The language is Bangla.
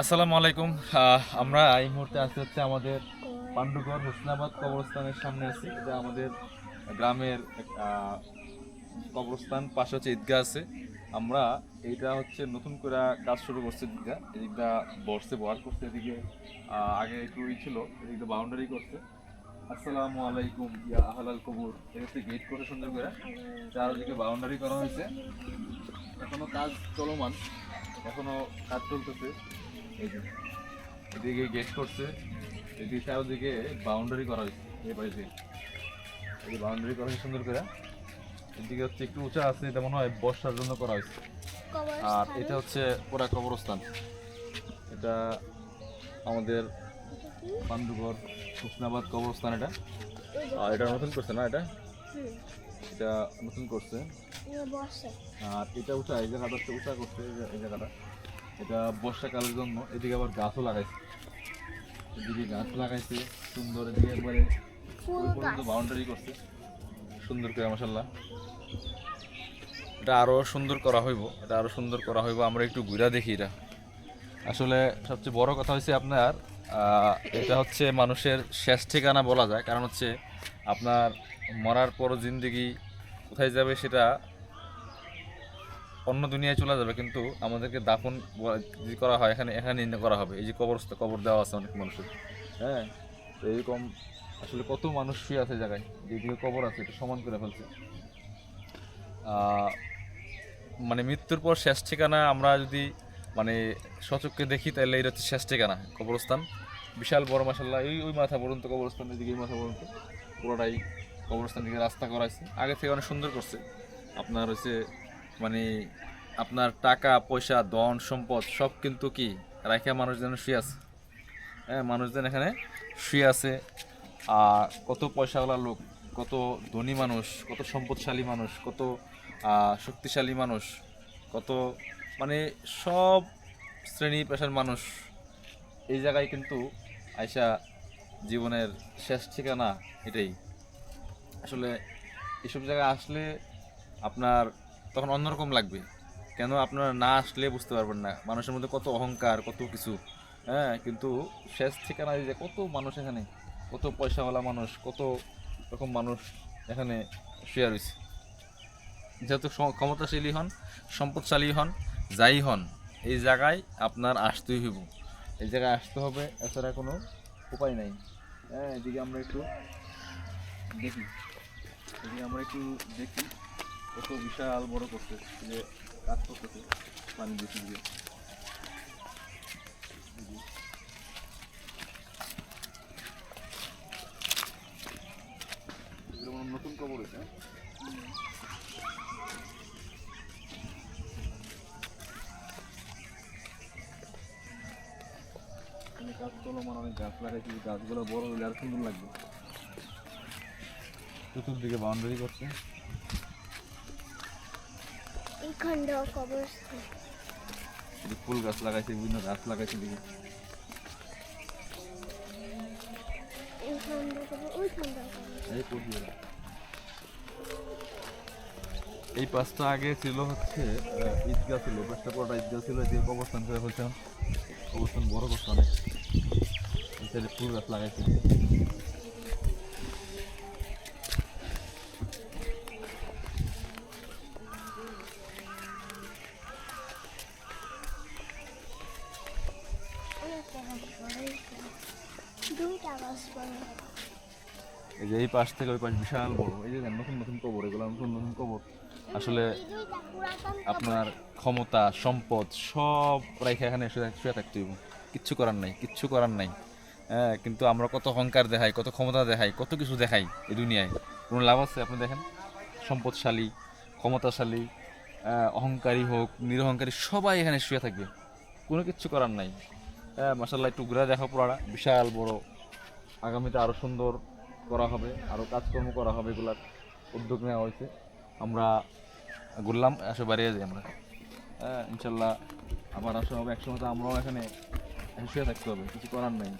আসসালামু আলাইকুম। আমরা এই মুহূর্তে আছি হচ্ছে আমাদের পাণ্ডুগড় হোসনাবাদ কবরস্থানের সামনে আছি। এটা আমাদের গ্রামের কবরস্থান, পাশে হচ্ছে ঈদগাহ আছে। আমরা এইটা হচ্ছে নতুন করে কাজ শুরু করছে ঈদগাহ। এদিকটা বর্ষে বার করছে এদিকে আগে একটু ই ছিল, এদিকে বাউন্ডারি করছে। আসসালামু আলাইকুম, ইয়া আহলাল কবুর। এটা হচ্ছে গেট করে সুন্দর করে চারদিকে বাউন্ডারি করা হয়েছে। এখনও কাজ চলমান, এখনও কাজ চলতেছে। এদিকে গেট করছে। এদিকে চারদিকে বাউন্ডারি করা হয়েছে এই বাড়িতে এই বাউন্ডারি করা হয়েছে সুন্দর করে। এদিকে হচ্ছে একটু উঁচা আছে এটা মনে হয় বর্ষার জন্য করা হয়েছে। আর এটা হচ্ছে পুরা কবরস্থান। এটা আমাদের পাণ্ডুঘর হুসনাবাদ কবরস্থান এটা। আর এটা নতুন করছে না এটা? এটা নতুন করছে। আর এটা উঁচা এই জায়গাটা হচ্ছে উঁচা করছে এই জায়গাটা। এটা বর্ষাকালের জন্য এদিকে আবার গাছও লাগাইছে। এদিকে গাছ লাগাইছে সুন্দর এদিকে একবারে বাউন্ডারি করছে। সুন্দর করে মশাল্লা এটা আরও সুন্দর করা হইব এটা আরও সুন্দর করা হইব আমরা একটু ঘুরা দেখি এটা। আসলে সবচেয়ে বড় কথা হচ্ছে আপনার এটা হচ্ছে মানুষের শেষ ঠিকানা বলা যায় কারণ হচ্ছে আপনার মরার পর জিন্দগি কোথায় যাবে সেটা অন্য দুনিয়ায় চলে যাবে, কিন্তু আমাদেরকে দাফন যদি করা হয়, এখানে এখানে নির্ণয় করা হবে। এই যে কবর কবর দেওয়া আছে অনেক মানুষের। হ্যাঁ? তো এরকম আসলে কত মানুষ শুয়ে আছে জায়গায় যেদিকে কবর আছে, এটা সমান করে ফেলছে। মানে মৃত্যুর পর শেষ ঠিকানা আমরা যদি মানে সচক্ষে দেখি, তাহলে এটা হচ্ছে শেষ ঠিকানা, কবরস্থান। বিশাল বড় মাসাল্লাহ এই, ওই মাথা পর্যন্ত কবরস্থান, এদিকে মাথা পর্যন্ত। পুরোটাই কবরস্থান দিকে রাস্তা করা আছে আগে থেকে অনেক সুন্দর করছে। আপনার হচ্ছে মানে আপনার টাকা, পয়সা, ধন, সম্পদ, সব কিন্তু কি রাখা মানুষ যেন শুয়ে আছে? হ্যাঁ মানুষজন এখানে শুয়ে আছে। আর কত পয়সাওয়ালা লোক, কত ধনী মানুষ, কত সম্পদশালী মানুষ, কত শক্তিশালী মানুষ, কত মানে সব শ্রেণি পেশার মানুষ এই জায়গায় কিন্তু আইসা জীবনের শেষ ঠিকানা এটাই। আসলে এসব জায়গায় আসলে আপনার তখন অন্যরকম লাগবে। কেন? আপনারা না আসলে বুঝতে পারবেন না। মানুষের মধ্যে কত অহংকার, কত কিছু। হ্যাঁ কিন্তু শেষ ঠিকানা যে কত মানুষ এখানে, কত পয়সাওয়ালা মানুষ, কত রকম মানুষ এখানে শুয়ে রয়েছে। যেহেতু ক্ষমতাশালী হন, সম্পদশালী হন, যাই হন, এই জায়গায় আপনার আসতেই হইব। এই জায়গায় আসতে হবে, এছাড়া কোনো উপায় নাই। হ্যাঁ এদিকে আমরা একটু দেখি। এদিকে আমরা একটু দেখি। কত বিশাল বড় করছে, যে কাজ করতেছে, পানি বেশি দিয়ে। মনে নতুন কবর হ্যাঁ? অনেক গাছ অনেক গাছ লাগাইছি, গাছগুলো বড় হলে আর সুন্দর লাগবে। চতুর্দিকে বাউন্ডারি করছে। কবরস্থান ফুল গাছ লাগাইছে বিভিন্ন গাছ লাগাইছে দিকে এই পাঁচটা আগে ছিল হচ্ছে আহ, ঈদগাহ ছিল। পাঁচটা পরটা ঈদগাহ ছিল যে কবরস্থান করে ফেলছিলাম কবরস্থান বড় করছে অনেক ফুল গাছ লাগাইছে। এই যে এই পাশ থেকে ওই পাশ বিশাল বড়। এই যে নতুন নতুন কবর, এগুলো নতুন নতুন কবর। আসলে আপনার ক্ষমতা, সম্পদ সব রেখে এখানে শুয়ে শুয়ে থাকতে কিচ্ছু করার নাই, কিচ্ছু করার নাই। হ্যাঁ কিন্তু আমরা কত অহংকার দেখাই, কত ক্ষমতা দেখাই, কত কিছু দেখাই এই দুনিয়ায়। কোনো লাভ আছে? আপনি দেখেন। সম্পদশালী, ক্ষমতাশালী অহংকারী হোক, নিরহংকারী, সবাই এখানে শুয়ে থাকবে। কোনো কিচ্ছু করার নাই। হ্যাঁ মাসাল্লাহ একটু ঘুরে দেখা পড়াটা বিশাল বড়। আগামীতে আরও সুন্দর করা হবে আরও কাজকর্ম করা হবে এগুলার উদ্যোগ নেওয়া হয়েছে। আমরা ঘুরলাম এসে বাড়িয়ে যাই আমরা। হ্যাঁ ইনশাল্লাহ আবার আসা হবে একসময়, তো আমরাও এখানে শুয়ে থাকতে হবে, কিছু করার নাই।